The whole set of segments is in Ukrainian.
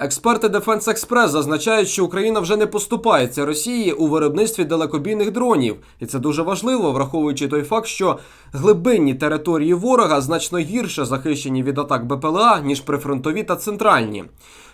Експерти Defense Express зазначають, що Україна вже не поступається Росії у виробництві далекобійних дронів, і це дуже важливо, враховуючи той факт, що глибинні території ворога значно гірше захищені від атак БПЛА ніж прифронтові та центральні.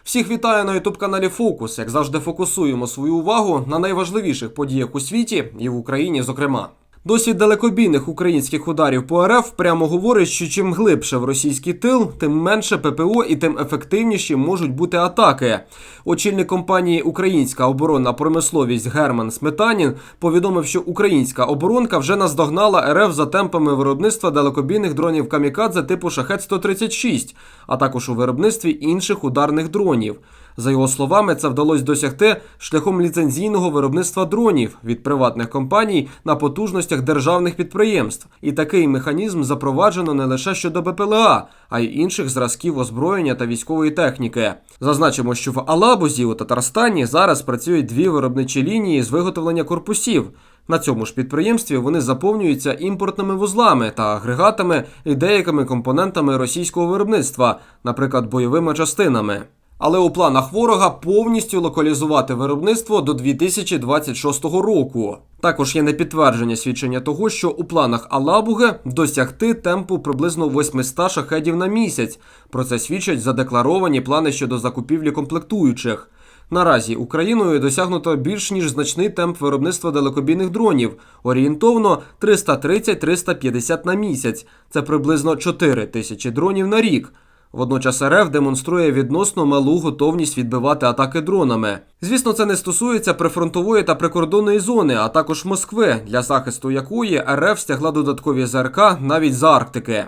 Всіх вітаю на ютуб каналі Фокус. Як завжди, фокусуємо свою увагу на найважливіших подіях у світі і в Україні, зокрема. Досвід далекобійних українських ударів по РФ прямо говорить, що чим глибше в російський тил, тим менше ППО і тим ефективніші можуть бути атаки. Очільник компанії Українська оборонна промисловість Герман Сметанін повідомив, що українська оборонка вже наздогнала РФ за темпами виробництва далекобійних дронів камікадзе типу Шахет 136, а також у виробництві інших ударних дронів. За його словами, це вдалося досягти шляхом ліцензійного виробництва дронів від приватних компаній на потужностях державних підприємств. І такий механізм запроваджено не лише щодо БПЛА, а й інших зразків озброєння та військової техніки. Зазначимо, що в Алабузі у Татарстані зараз працюють дві виробничі лінії з виготовлення корпусів. На цьому ж підприємстві вони заповнюються імпортними вузлами та агрегатами і деякими компонентами російського виробництва, наприклад, бойовими частинами. Але у планах ворога повністю локалізувати виробництво до 2026 року. Також є непідтвердження свідчення того, що у планах Алабуги досягти темпу приблизно 800 шахедів на місяць. Про це свідчать задекларовані плани щодо закупівлі комплектуючих. Наразі Україною досягнуто більш ніж значний темп виробництва далекобійних дронів орієнтовно 330-350 на місяць. Це приблизно 4 тисячі дронів на рік. Водночас РФ демонструє відносно малу готовність відбивати атаки дронами. Звісно, це не стосується прифронтової та прикордонної зони, а також Москви, для захисту якої РФ стягла додаткові ЗРК навіть з Арктики.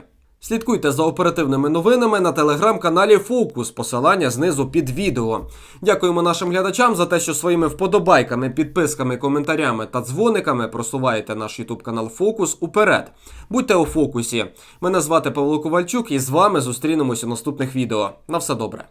Слідкуйте за оперативними новинами на телеграм-каналі Фокус. Посилання знизу під відео. Дякуємо нашим глядачам за те, що своїми вподобайками, підписками, коментарями та дзвониками просуваєте наш ютуб канал Фокус уперед. Будьте у фокусі. Мене звати Павло Ковальчук, і з вами зустрінемось у наступних відео. На все добре.